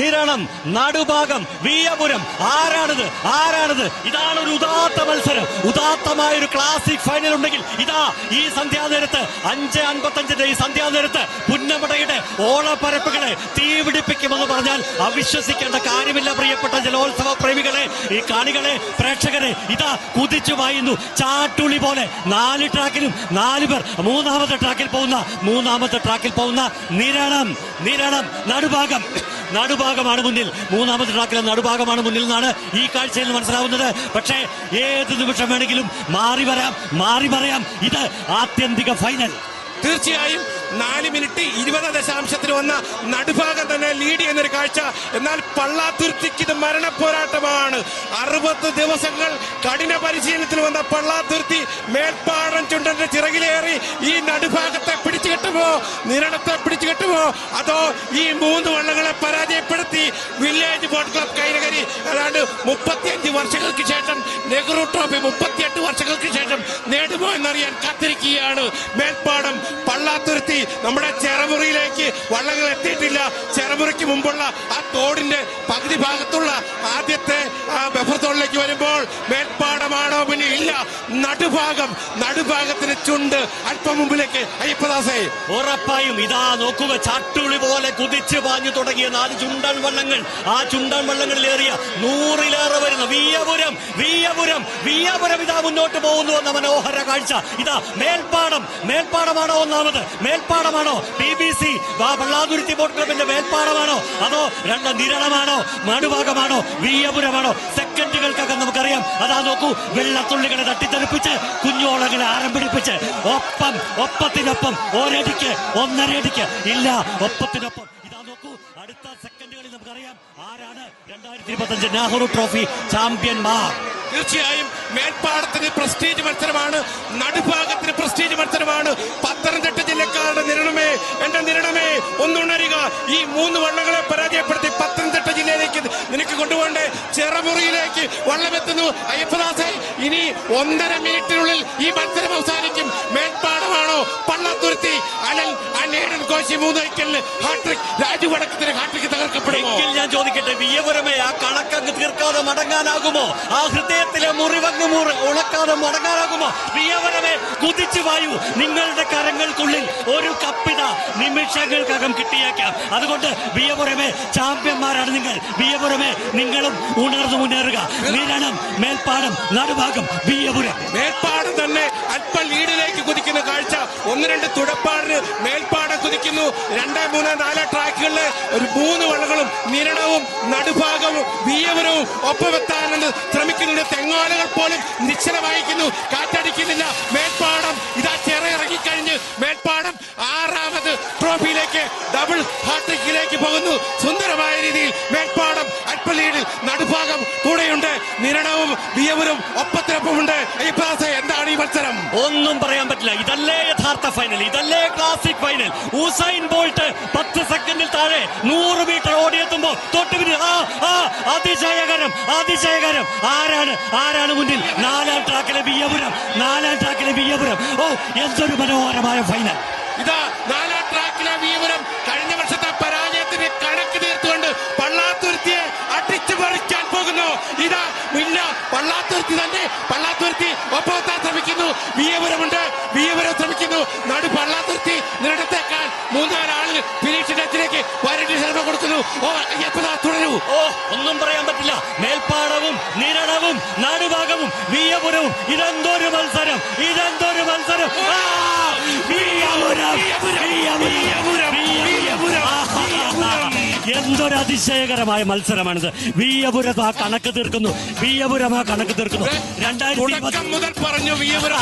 നിരണം നടുഭാഗം വീയപുരം ആരാണിത്? ആരാണിത്? ഇതാണ് ഒരു ഉദാത്ത മത്സരം. ഉദാത്തമായ ഒരു ക്ലാസിക് ഫൈനൽ ഉണ്ടെങ്കിൽ ഇതാ ഈ സന്ധ്യാനേരത്ത് അഞ്ച് അൻപത്തഞ്ചിന്റെ ഈ സന്ധ്യാനേരത്ത് പുന്നമടയുടെ ഓണപ്പരപ്പുകളെ തീപിടിപ്പിക്കുമെന്ന് പറഞ്ഞാൽ അവിശ്വസിക്കേണ്ട കാര്യമില്ല പ്രിയപ്പെട്ട ജലോത്സവ പ്രേമികളെ. ഈ കാണികളെ പ്രേക്ഷകരെ ഇതാ കുതിച്ചു വായുന്നു. ചാട്ടുളി പോലെ നാല് ട്രാക്കിലും നാല് പേർ മൂന്നാമത്തെ ട്രാക്കിൽ പോകുന്ന മൂന്നാമത്തെ ട്രാക്കിൽ പോകുന്ന നിരണം നിരണം നടുഭാഗം. നടുഭാഗമാണ് മുന്നിൽ. മൂന്നാമത്തെ ട്രാക്കിലെ നടുഭാഗമാണ് മുന്നിൽ നിന്നാണ് ഈ കാഴ്ചയിൽ മനസ്സിലാവുന്നത്. പക്ഷേ ഏത് നിമിഷം വേണമെങ്കിലും മാറി വരാം മാറി പറയാം ഇത് ആത്യന്തിക ഫൈനൽ തീർച്ചയായും നാല് മിനിറ്റ് ഇരുപത് ദശാംശത്തിന് വന്ന നടുഭാഗം തന്നെ ലീഡ് ചെയ്യുന്നൊരു കാഴ്ച. എന്നാൽ പള്ളാത്തുരുത്തിക്ക് ഇത് മരണ പോരാട്ടമാണ് അറുപത് ദിവസങ്ങൾ കഠിന പരിശീലനത്തിൽ വന്ന പള്ളാത്തുരുത്തി മേൽപ്പാടം ചുണ്ടന്റെ ചിറകിലേറി ഈ നടുഭാഗത്തെ പിടിച്ചു കെട്ടുമോ? നിരണത്തെ പിടിച്ചു കെട്ടുമോ? അതോ ഈ മൂന്ന് വള്ളങ്ങളെ പരാജയപ്പെടുത്തി വില്ലേജ് ബോട്ട് ക്ലബ് കൈനകരി ഏതാണ്ട് മുപ്പത്തിയഞ്ച് വർഷങ്ങൾക്ക് ശേഷം നെഹ്റു ട്രോഫി മുപ്പത്തിയെട്ട് വർഷങ്ങൾക്ക് ശേഷം നേടുമോ എന്നറിയാൻ കാത്തിരിക്കുകയാണ് മേൽപ്പാടം പള്ളാത്തുരുത്തി. നമ്മുടെ ചെറമുറിയിലേക്ക് വള്ളങ്ങൾ എത്തിയിട്ടില്ല. ചെറമുറിക്ക് മുമ്പുള്ള ആ തോടിന്റെ പകുതി ഭാഗത്തുള്ള ആദ്യത്തെ ബഫർ തോടിലേക്ക് വരുമ്പോൾ മേൽപ്പാടമാണോ പിന്നെ ഇല്ല. നടുഭാഗം നടുഭാഗത്തിന് ചുണ്ട് അല്പം മുമ്പിലേക്ക്. അയ്യപ്പദാസേ. ഉറപ്പായും ഇതാ നോക്കുക ചാട്ടുളി പോലെ കുതിച്ചു പാഞ്ഞു തുടങ്ങിയ നാല് ചുണ്ടൻ വള്ളങ്ങൾ ആ ചുണ്ടൻ വള്ളങ്ങളിലേറിയ നൂറിലേറെ വരുന്ന വീയപുരം വീയപുരം വീയപുരം ഇതാ മുന്നോട്ട് പോകുന്നു എന്ന മനോഹര കാഴ്ച. ഇതാ മേൽപ്പാടം. മേൽപ്പാടമാണോ ഒന്നാമത്? മേൽപ്പാടമാണോ? P B C Pallathuruthy boat ക്ലബിന്റെ മേൽപ്പാടമാണോ? അതോ രണ്ട് നിരണമാണോ മടുഭാഗമാണോ? വീയപുരമാണോ സെക്കൻഡുകൾക്കകം നമുക്കറിയാം. അതാ നോക്കൂ വെള്ളത്തുള്ളികളെ തട്ടിത്തെറിപ്പിച്ച് കുഞ്ഞോളങ്ങളെ ആരംഭിടിപ്പിച്ച് ഒപ്പം ഒപ്പത്തിനൊപ്പം ഒരടിക്ക് ഒന്നരടിക്ക് ഇല്ല ഒപ്പത്തിനൊപ്പം. ഇതാ നോക്കൂ അടുത്ത സെക്കൻഡുകളിൽ നമുക്കറിയാം ആരാണ് രണ്ടായിരത്തി ഇരുപത്തഞ്ച് നെഹ്റു ട്രോഫി ചാമ്പ്യന്മാർ തീർച്ചയായും മേൽപ്പാടത്തിന് പ്രസ്റ്റീജ് മത്സരമാണ് നടുഭാഗത്തിന് പ്രസ്റ്റീജ് മത്സരമാണ്. പത്തനംതിട്ട ജില്ലക്കാരുടെ നിരണമേ എന്റെ നിരണമേ ഒന്നുണരുക ഈ മൂന്ന് വള്ളങ്ങളെ പരാജയപ്പെടുത്തി പത്തനംതിട്ട ജില്ലയിലേക്ക് നിനക്ക് കൊണ്ടുപോകണ്ടേ? ചെറമുറിയിലേക്ക് വള്ളമെത്തുന്നു അയ്യപ്പദാസെ ഇനി ഒന്നര മിനിറ്റിനുള്ളിൽ ഈ മത്സരം അവസാനിക്കും. മേൽപ്പാടമാണോ പള്ളത്തുരുത്തി? അനൽ അനേടൻ കോശി മൂന്ന് വൈക്കലിന് ഹാട്രിക് രാജു വടക്കത്തിന് ഹാട്രിക് തകർക്കപ്പെടും ഞാൻ ചോദിക്കട്ടെ വിയപുരമേ ആ കണക്കങ്ങ് തീർക്കാതെ മടങ്ങാനാകുമോ? ആ ഹൃദയത്തിലെ മുറിവങ്ങ് മുറി ഉണക്കാതെ മടങ്ങാനാകുമോ? പ്രിയവരമേ കുതിച്ചു വായു. നിങ്ങളുടെ കരങ്ങൾക്കുള്ളിൽ ഒരു കപ്പിത നിമിഷങ്ങൾക്കകം കിട്ടിയേക്കാം. അതുകൊണ്ട് വിയപുരമേ ചാമ്പ്യന്മാരാണ് നിങ്ങൾ. വിയപുരമേ നിങ്ങളും ഉണർന്നു മുന്നേറുക. നിരണം മേൽപ്പാടം നടുഭാഗം വിയപുരം. മേൽപ്പാടം തന്നെ അല്പം ലീഡിലേക്ക് കുതിക്കുന്ന കാഴ്ച. ഒന്ന് രണ്ട് തുടപ്പാടിന് മേൽപ്പാടം കുതിക്കുന്നു രണ്ട് മൂന്ന് നാല് ട്രാക്കുകളിൽ ഒരു മൂന്ന് വള്ളകളും നിരണവും നടുഭാഗവും വീയവരവും ഒപ്പമെത്താനെന്ന് ശ്രമിക്കുന്നുണ്ട്. തെങ്ങോലകൾ പോലും നിശ്ചലമായിരിക്കുന്നു. കാറ്റടിക്കുന്നില്ല. മേൽപ്പാടം ഇതാ ചെറ ഇറങ്ങിക്കഴിഞ്ഞ് മേൽപ്പാടം ആറാമത് ട്രോഫിയിലേക്ക് ഡബിൾ ഹാട്രിക്കിലേക്ക് പോകുന്നു. സുന്ദരമായ രീതിയിൽ നടുഭാഗം കൂടെയുണ്ട്. നിരണവും വിയവരും ഒപ്പത്തിനൊപ്പമുണ്ട്. എന്താണ് ഈ മത്സരം? ഒന്നും പറയാൻ പറ്റില്ല. ഇതല്ലേ യഥാർത്ഥ ഫൈനൽ ഇതല്ലേ ക്ലാസിക് ഫൈനൽ ഉസൈൻ ബോൾട്ട് പത്ത് സെക്കൻഡിൽ താഴെ നൂറ് മീറ്റർ ഓടിയെത്തുമ്പോ തൊട്ട് പിന്നിൽ ആ ആ അതിശയകരം അതിശയകരം. ആരാണ് ആരാണ് മുന്നിൽ? നാലാം ട്രാക്കിലെ വിയപുരം നാലാം ട്രാക്കിലെ വിയപുരം ഓ എന്തൊരു മനോഹരമായ ഫൈനൽ ഇതാ പള്ളാത്തുരുത്തി തന്നെ പള്ളാത്തുരുത്തി ഒപ്പമെത്താൻ ശ്രമിക്കുന്നു. വിയപുരമുണ്ട് വിയപുരം ശ്രമിക്കുന്നു. നടു പള്ളാത്തുരുത്തി നിരടത്തേക്കാൻ മൂന്നാൽ ആളുകൾ ഫിനിഷ് ടച്ചിലേക്ക് വരട്ടി ശ്രമം കൊടുക്കുന്നു. ഓ അയ്യപ്പദാ തുടരൂ. ഓ ഒന്നും പറയാൻ പറ്റില്ല. മേൽപ്പാടവും നിരണവും നടുഭാഗവും വിയപുരവും ഇതെന്തൊരു മത്സരം? ഇതെന്തൊരു മത്സരം! വിയ്യപുരം! വിയ്യപുരം! എന്തൊരു അതിശയകരമായ മത്സരമാണിത് വിയപുരം ആ കണക്ക് തീർക്കുന്നു വിയപുരം ആ കണക്ക് തീർക്കുന്നു രണ്ടായിരത്തി മുതൽ പറഞ്ഞു വീയപുരം